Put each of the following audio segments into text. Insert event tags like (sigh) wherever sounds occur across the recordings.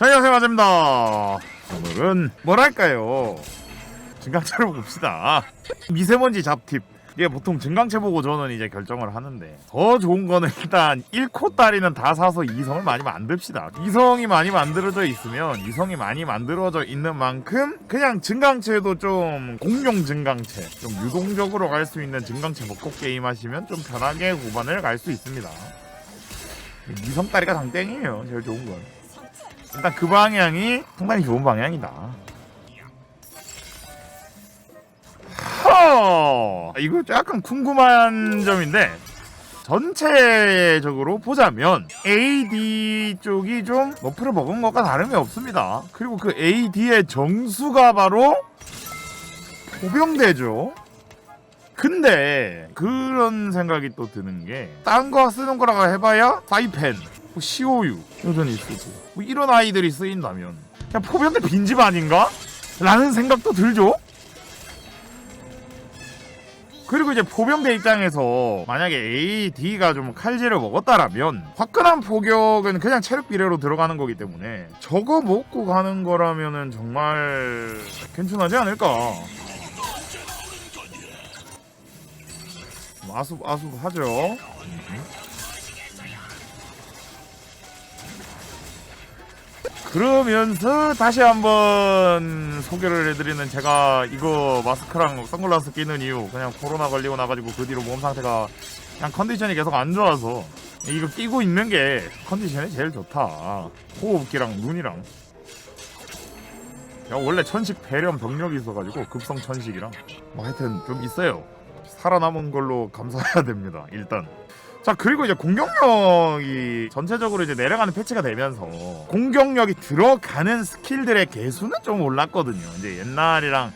자, 안녕하세요, 마입니다 오늘은 뭐랄까요? 증강체를 봅시다. 미세먼지 잡팁. 이게 보통 증강체 보고 저는 이제 결정을 하는데 더 좋은 거는 일단 1코 따리는 다 사서 이성을 많이 만듭시다. 이성이 많이 만들어져 있으면 이성이 많이 만들어져 있는 만큼 그냥 증강체도 좀 공룡 증강체, 좀 유동적으로 갈 수 있는 증강체 먹고 게임 하시면 좀 편하게 후반을 갈 수 있습니다. 이성 따리가 장땡이에요. 제일 좋은 건. 일단 그 방향이 상당히 좋은 방향이다. 허! 이거 약간 궁금한 점인데 전체적으로 보자면 AD 쪽이 좀 너프를 먹은 것과 다름이 없습니다. 그리고 그 AD의 정수가 바로 보병대죠. 근데 그런 생각이 또 드는 게 딴 거 쓰는 거라고 해봐야 사이펜, 뭐 COU 여전히 쓰고 뭐 이런 아이들이 쓰인다면 그냥 포병대 빈집 아닌가? 라는 생각도 들죠. 그리고 이제 포병대 입장에서 만약에 AD가 좀 칼질을 먹었다라면 화끈한 포격은 그냥 체력 비례로 들어가는 거기 때문에 저거 먹고 가는 거라면은 정말 괜찮하지 않을까. 아수 아수 하죠. 그러면서 다시 한번 소개를 해드리는 제가 이거 마스크랑 선글라스 끼는 이유 그냥 코로나 걸리고 나가지고 그 뒤로 몸 상태가 그냥 컨디션이 계속 안 좋아서 이거 끼고 있는 게 컨디션이 제일 좋다. 호흡기랑 눈이랑. 야 원래 천식 배렴 병력이 있어가지고 급성 천식이랑. 뭐 하여튼 좀 있어요. 살아남은 걸로 감사해야 됩니다 일단 자 그리고 이제 공격력이 전체적으로 이제 내려가는 패치가 되면서 공격력이 들어가는 스킬들의 개수는 좀 올랐거든요. 이제 옛날이랑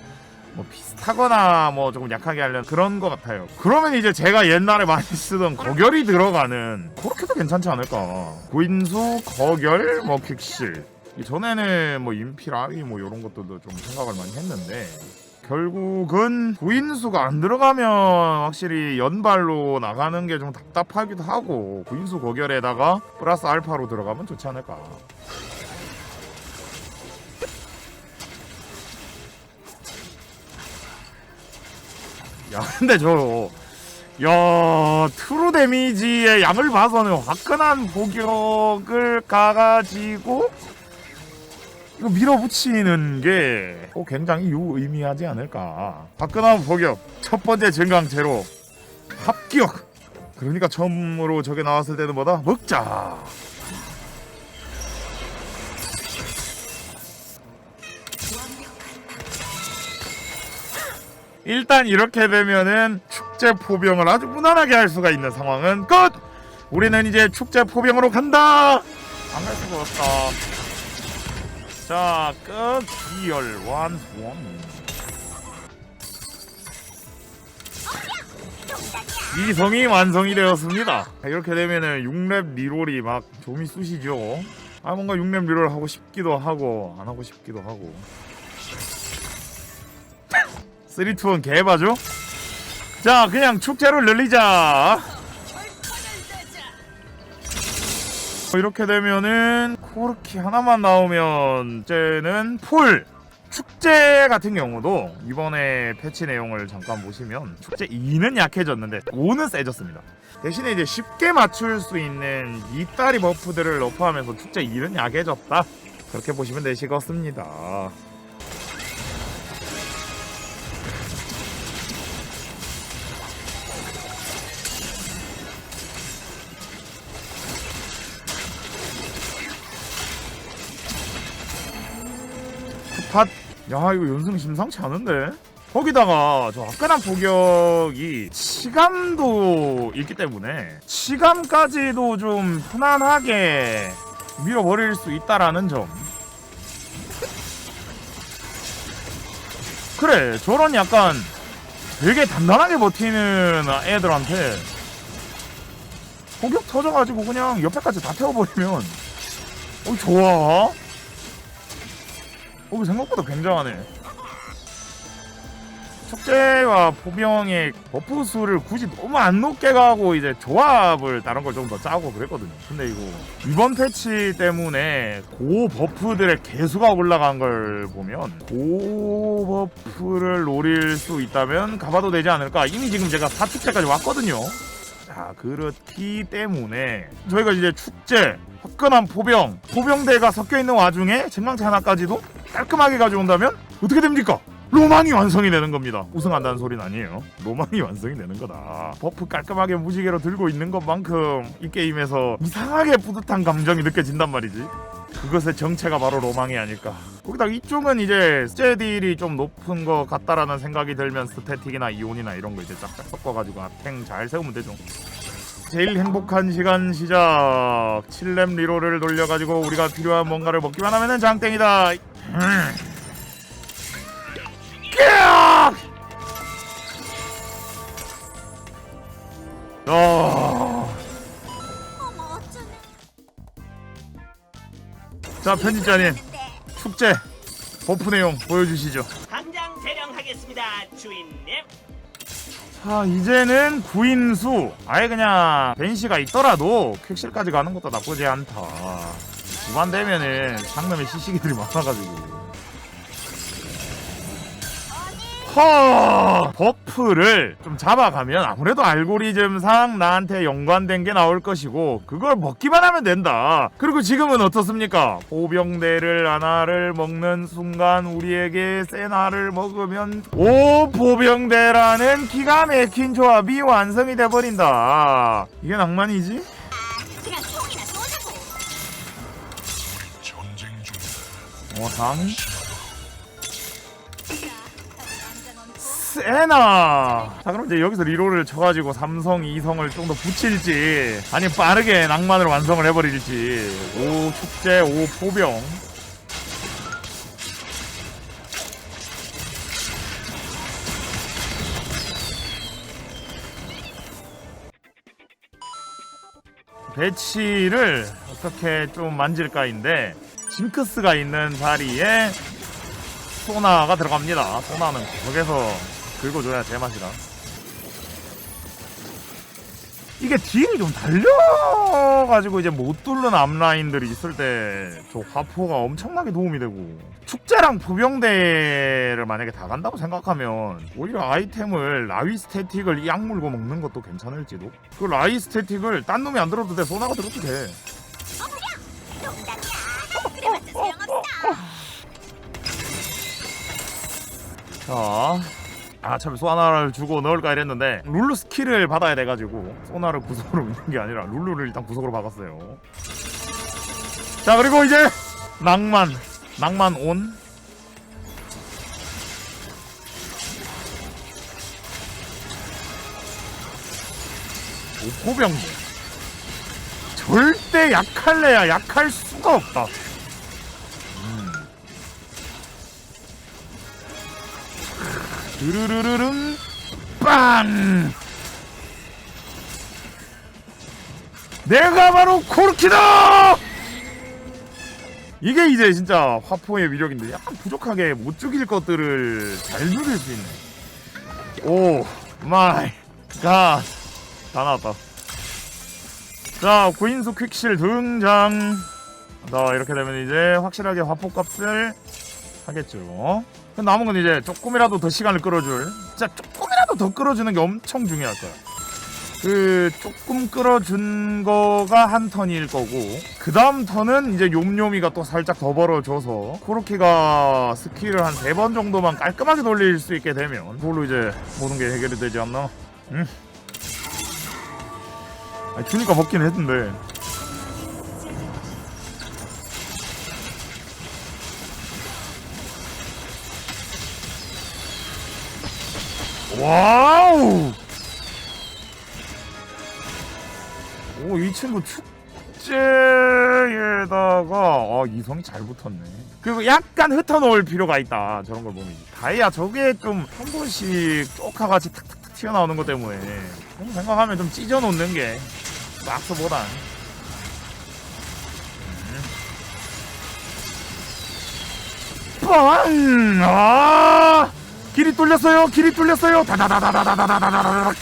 뭐 비슷하거나 뭐 조금 약하게 하려는 그런 것 같아요. 그러면 이제 제가 옛날에 많이 쓰던 거결이 들어가는 그렇게도 괜찮지 않을까. 구인수, 거결, 뭐 퀵실. 전에는 뭐 인피라이 뭐 이런 것들도 좀 생각을 많이 했는데 결국은 구인수가 안 들어가면 확실히 연발로 나가는 게 좀 답답하기도 하고 구인수 거결에다가 플러스 알파로 들어가면 좋지 않을까. 야 (laughs) 근데 저 야, 트루 데미지의 양을 봐서는 화끈한 복격을 가가지고 밀어붙이는 게 어, 굉장히 유의미하지 않을까. 화끈한 복격 첫 번째 증강제로 합격. 그러니까 처음으로 저게 나왔을 때는 뭐다? 먹자. 일단 이렇게 되면은 축제 포병을 아주 무난하게 할 수가 있는 상황은 끝. 우리는 이제 축제 포병으로 간다. 안 갈 수가 없다. 자, 끝 기열 완성. 이성이 완성이 되었습니다. 이렇게 되면은 6렙 리롤이 막 좀이 쑤시죠. 아 뭔가 6렙 리롤 하고 싶기도 하고 안 하고 싶기도 하고. 3, 2는 개바죠? 자, 그냥 축제를 늘리자. 이렇게 되면은 코르키 하나만 나오면 이제는 폴 축제 같은 경우도 이번에 패치 내용을 잠깐 보시면 축제 2는 약해졌는데 5는 세졌습니다. 대신에 이제 쉽게 맞출 수 있는 이따리 버프들을 너프하면서 축제 2는 약해졌다. 그렇게 보시면 되시겠습니다. 야 이거 연승 심상치 않은데. 거기다가 저 화끈한 포격이 치감도 있기 때문에 치감까지도 좀 편안하게 밀어버릴 수 있다라는 점. 그래 저런 약간 되게 단단하게 버티는 애들한테 포격 터져가지고 그냥 옆에까지 다 태워버리면 어 좋아. 어, 생각보다 굉장하네. 축제와 포병의 버프 수를 굳이 너무 안 높게 가고 이제 조합을 다른 걸 좀 더 짜고 그랬거든요. 근데 이거 이번 패치 때문에 고 버프들의 개수가 올라간 걸 보면 고 버프를 노릴 수 있다면 가봐도 되지 않을까. 이미 지금 제가 4축제까지 왔거든요. 자 그렇기 때문에 저희가 이제 축제 화끈한 포병 포병대가 섞여 있는 와중에 증강체 하나까지도 깔끔하게 가져온다면 어떻게 됩니까? 로망이 완성이 되는 겁니다. 우승한다는 소리는 아니에요. 로망이 완성이 되는 거다. 버프 깔끔하게 무지개로 들고 있는 것만큼 이 게임에서 이상하게 뿌듯한 감정이 느껴진단 말이지. 그것의 정체가 바로 로망이 아닐까. 거기다 이쪽은 이제 스제딜이 좀 높은 것 같다라는 생각이 들면 스태틱이나 이온이나 이런 거 이제 짝짝 섞어가지고 탱 잘 세우면 되죠. 제일 행복한 시간 시작. 7렙 리로를 돌려가지고 우리가 필요한 뭔가를 먹기만 하면은 장땡이다. 어. 어쩌면 자 편집자님 축제 버프 내용 보여주시죠. 당장 대령하겠습니다, 주인님. 자 이제는 구인수 아예 그냥 벤시가 있더라도 퀵실까지 가는 것도 나쁘지 않다. 후반 되면은 상점에 시시기들이 많아가지고. 허 버프를 좀 잡아가면 아무래도 알고리즘상 나한테 연관된 게 나올 것이고 그걸 먹기만 하면 된다. 그리고 지금은 어떻습니까? 보병대를 하나를 먹는 순간 우리에게 세나를 먹으면 오 보병대라는 기가 막힌 조합이 완성이 돼버린다. 이게 낭만이지? 어 상이? 남자는 세나! 자 그럼 이제 여기서 리로를 쳐가지고 삼성 이성을 좀 더 붙일지 아니 빠르게 낭만을 완성을 해버릴지. 오 축제 오 포병. 배치를 어떻게 좀 만질까인데 징크스가 있는 자리에 소나가 들어갑니다. 소나는 벽에서 긁어줘야 제맛이라. 이게 딜이 좀 달려가지고 이제 못 뚫는 앞라인들이 있을 때 저 화포가 엄청나게 도움이 되고. 축제랑 부병대를 만약에 다 간다고 생각하면 오히려 아이템을 라위 스태틱을 약 물고 먹는 것도 괜찮을지도. 그 라위 스태틱을 딴 놈이 안 들어도 돼. 소나가 들어도 돼 자, 아, 참 소나를 주고 넣을까 이랬는데 룰루 스킬을 받아야 돼가지고 소나를 구석으로 (laughs) 있는 게 아니라 룰루를 일단 구석으로 박았어요. 자, 그리고 이제 낭만, 낭만 온. 오포병대. 절대 약할래야 약할 수가 없다. 드르르르릉 빵 내가 바로 코르키다! 이게 이제 진짜 화포의 위력인데 약간 부족하게 못 죽일 것들을 잘 죽일 수 있네. 오 마이 갓다 나왔다. 자 구인수 퀵실 등장. 자 이렇게 되면 이제 확실하게 화포 값을 하겠죠. 그 남은 건 이제 조금이라도 더 시간을 끌어줄 진짜 조금이라도 더 끌어주는 게 엄청 중요할 거야. 그 조금 끌어준 거가 한 턴일 거고 그 다음 턴은 이제 욤욤이가 또 살짝 더 벌어줘서 코르키가 스킬을 한 세 번 정도만 깔끔하게 돌릴 수 있게 되면 그걸로 이제 모든 게 해결이 되지 않나? 응? 아니 주니까 먹긴 했는데 와우! 오, 이 친구 축제에다가 아, 이성이 잘 붙었네. 그리고 약간 흩어놓을 필요가 있다. 저런 걸 보면. 다이아 저게 좀 한 번씩 쪼카같이 탁탁탁 튀어나오는 것 때문에 거 생각하면 좀 찢어놓는 게 막스보단 빵! 아! 길이 뚫렸어요 길이 뚫렸어요. 다다다다다다다다다다다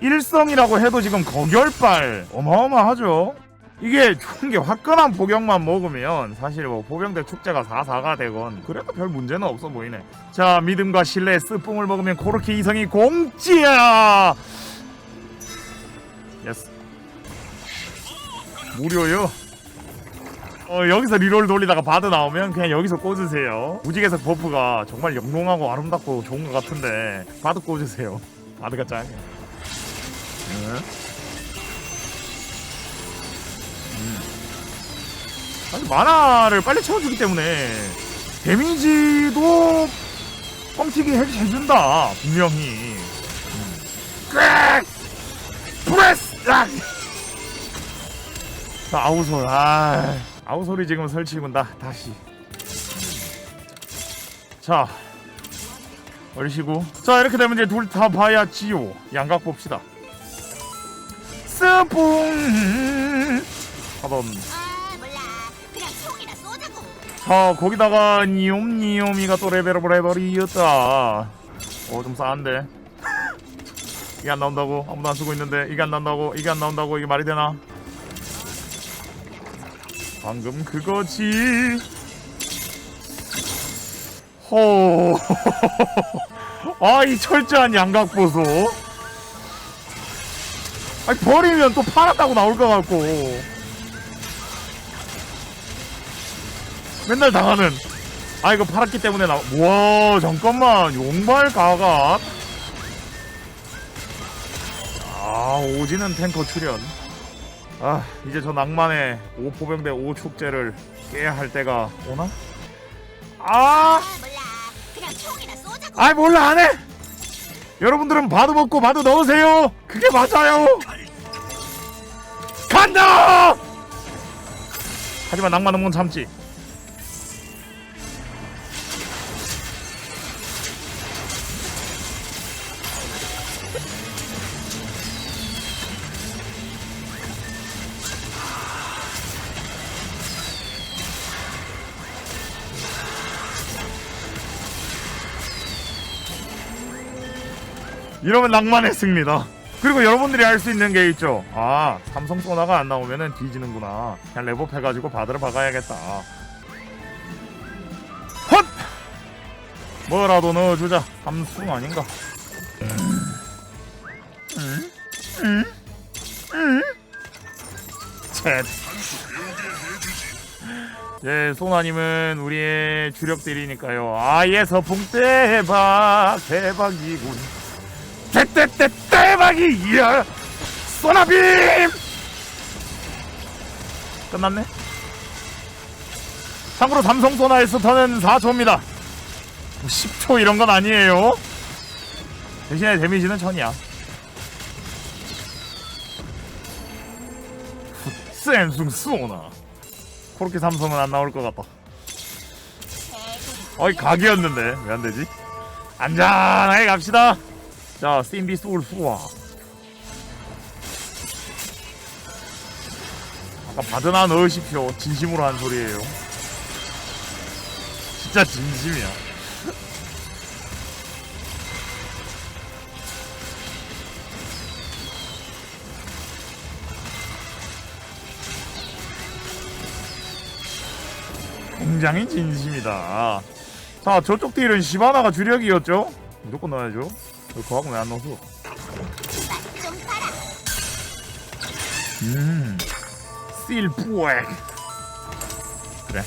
일성이라고 해도 지금 거결발 어마어마하죠 이게 좋은 게 화끈한 복용만 먹으면 사실 뭐 보병대 축제가 4-4가 되건 그래도 별 문제는 없어 보이네. 자 믿음과 신뢰 스뽕을 먹으면 코르키 이성이 공지야! 예스 무료요 어, 여기서 리롤 돌리다가 바드 나오면 그냥 여기서 꽂으세요 무지개석 버프가 정말 영롱하고 아름답고 좋은 것 같은데 바드 꽂으세요 바드가 짱이야 응? 아니 만화를 빨리 채워주기 때문에 데미지도 뻥튀기 해, 해준다 분명히 음. 꽥! 프레스! 아! 자 아우솔 아 아우솔이 지금 설치군다 다시. 자 얼씨구. 자 이렇게 되면 이제 둘 다 봐야지요. 양각 봅시다. 스뿡! 하던. 자 거기다가 니옴니옴이가 또 레벨업을 해버리었다. 어좀 싸한데. 이게 안 나온다고? 아무도 안 쓰고 있는데 이게 안 나온다고? 이게 안 나온다고? 이게 말이 되나 방금 그거지. 호아이 (laughs) 철저한 양각 보소. 아니 버리면 또 팔았다고 나올 것 같고. 맨날 당하는. 아 이거 팔았기 때문에 나와 잠깐만. 용발 가각 아 오지는 탱커 출연 아 이제 저 낭만의 오포병대 오축제를 깨야 할 때가 오나? 아! 아이 몰라 안해! 여러분들은 바드 먹고 바드 넣으세요! 그게 맞아요! 간다! 하지만 낭만 없는 참지 이러면 낭만의 승리다. 그리고 여러분들이 알 수 있는 게 있죠. 아, 삼성 소나가 안 나오면은 뒤지는구나. 그냥 레벨업 해가지고 바드를 박아야겠다. 헛! 뭐라도 넣어주자. 삼승 아닌가? 음. 음? 음? 음? 쳇. 예, 소나님은 우리의 주력들이니까요. 아예 서풍 대박, 대박이군. 대대대 대박이야. 소나빔 끝났네. 참고로 삼성 소나의 스터는 4초입니다. 10초 이런 건 아니에요. 대신에 데미지는 1000이야. 센숭 소나. 그렇게 삼성은 안 나올 것 같다. 어이 각이었는데. 왜 안 되지? 안전하게 갑시다 자, 소울 수와. 아까 바드나 넣으십시오. 진심으로 한 소리예요. 진짜 진심이야. 굉장히 진심이다. 자, 저쪽 딜은 시바나가 주력이었죠? 무조건 넣어야죠. 왜 거학은 왜안 넣어서? 음, 실프액. 그래.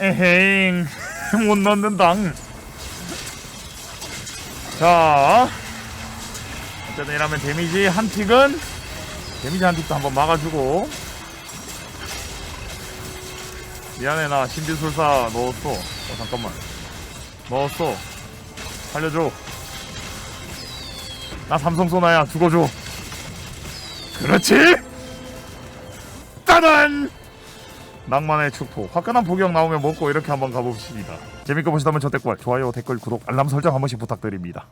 에헤잉, (laughs) 못 넣는다. 자, 어쨌든 이러면 데미지 한 틱은 데미지 한 틱도 한번 막아주고. 미안해 나 신비술사 넣었어. 어 잠깐만. 넣었어. 살려줘. 나 삼성 소나야 죽어줘. 그렇지. 따단. 낭만의 축포. 화끈한 복용 나오면 먹고 이렇게 한번 가봅시다. 재밌게 보시다면 저 댓글, 좋아요, 댓글, 구독, 알람 설정 한 번씩 부탁드립니다.